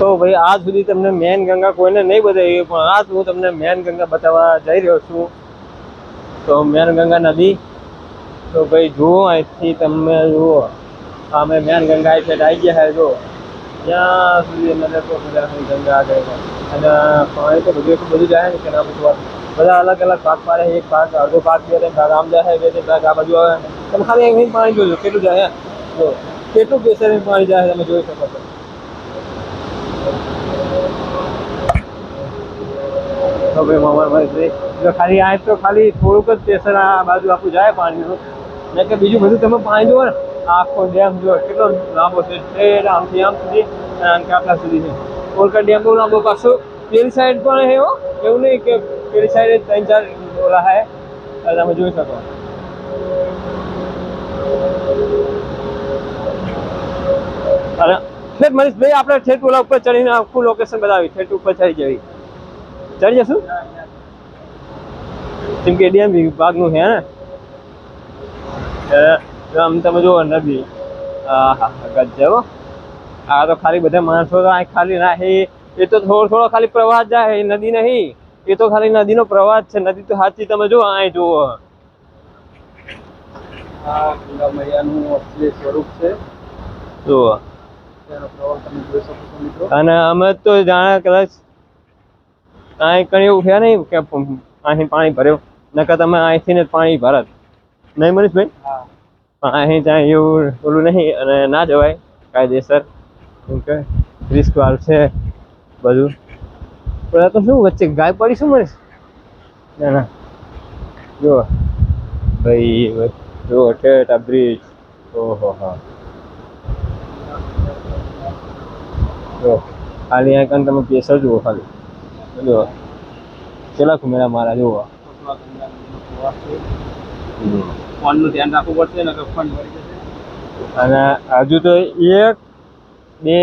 તો ભાઈ આજ સુધી તમને મેન ગંગા કોઈને નહીં બતાવી પણ આજ હું તમને મેન ગંગા બતાવવા જઈ રહ્યો છું. તો મેન ગંગા નદી, તો ભાઈ જુઓ અહીંથી તમે જુઓ. અમે મેન ગંગા એ સાઈડ આવી ગયા જો. ત્યાં સુધી તો બધા ગંગા આગળ. અને પાણી તો બધું એટલું બધું જાય ને કે ના બધું બધા અલગ અલગ ભાગ પાડે, એક ભાગ અડધો ભાગ બે ભાગ, આમ જાય, બે ભાગ, આ બાજુ આવે. તમે ખાલી અહીં પાણી જોજો, કેટલું જાય. જો, કેટલું પ્રેશર પાણી જાય તમે જોઈ શકો છો. ભાઈ ભાઈ જો ખાલી આ તો ખાલી થોડુંક જ પ્રેશર આ બાજુ આપણું જાય પાણીનું. ને કે બીજું બધું તમે પાણી જુઓ ને. આખો ડેમ જુઓ કેટલો લાંબો છે. સ્ટ્રેટ આમથી આમ સુધી અને આટલા સુધી છે કોલકા ડેમ બહુ લાંબો પાછો. પેલી સાઈડ પણ એવો એવું નહીં કે પેલી સાઈડ ત્રણ ચાર ઓલા હે. તમે જોઈ શકો. અને મનીષભાઈ આપણે ઠેઠ ઓલા ઉપર ચડીને આખું લોકેશન બતાવી ઠેઠ ઉપર ચડી જવી. ચડી જશું? કેમ કે ડીએમ વિભાગનું છે ને? આમ તમે જુઓ નદી. હા હા. ગજબ. આ તો ખાલી બધા માણસો તો આ ખાલી ના એ તો થોડો થોડો ખાલી પ્રવાહ જાય નદી નહીં. એ તો ખાલી નદીનો પ્રવાહ જ છે નદી તો સાચી તમે જુઓ અહીં સ્વરૂપ છે. જુઓ. પ્રવાહ અને અમે તો જાણે કદાચ અહીં કઈ એવું છે નહીં કે અહીં પાણી ભર્યું. નકર તમે અહીંથી ને પાણી ભરત નહીં મનીષભાઈ હા. પણ અહીં ત્યાં એવું ઓલું નહીં અને ના જવાય. કાયદેસર. કેમ કે રિસ્ક વાળું છે બધું. પણ આ તો શું વચ્ચે ગાય પડી શું મનીષ? ના ના. જો ભાઈ જો ઠેઠ આ બ્રિજ ઓહો હા. જો ખાલી કાન તમે પેસર જુઓ ખાલી. જો કેટલા ખુમેરા મારા છે ફોનનું ધ્યાન રાખવું પડશે ને ફોન જશે. અને હજુ તો એક બે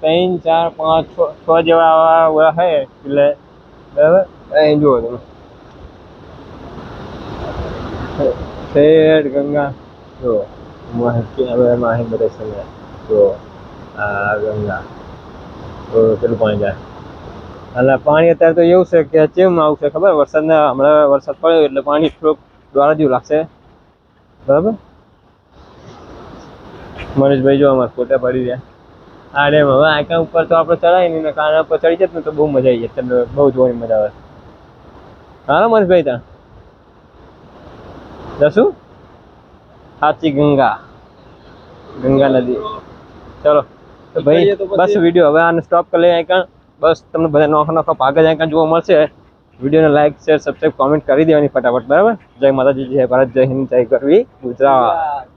ત્રણ ચાર પાંચ છ છ જેવા આવા ઓલા છે એટલે બરાબર? અહીં જુઓ તમે. શેઠ ગંગા જો હવે માહિતી બધે છે જો આ ગંગા. તો કેટલું પાણી જાય. અને પાણી અત્યારે તો એવું છે કે ચેમ આવશે ખબર? વરસાદના હમણાં વરસાદ પડ્યો એટલે પાણી થોડુંક દ્વારા જેવું લાગશે. બરાબર? મનીષભાઈ જો અમારે ફોટા પડી રહ્યા. આ ડેમ હવે આંકા ઉપર તો આપણે ચડાય નહીં ને કાના ઉપર ચડી જત ને તો બહુ મજા આવી જાય. તમને બહુ જોવાની મજા આવે. હા મનીષભાઈ ત્યાં. જશું? સાચી ગંગા. ગંગા નદી. ચલો. તો ભાઈ બસ વીડિયો. હવે આને સ્ટોપ કરી લઈએ આંકા બસ તમને બધા નોખા નોખા ભાગ જ જોવા મળશે. વિડીયોને લાઈક શેર સબસ્ક્રાઈબ કોમેન્ટ કરી દેવાની ફટાફટ, બરાબર? જય માતાજી, જય ભારત, જય હિન્દ, જય ગરવી ગુજરાત.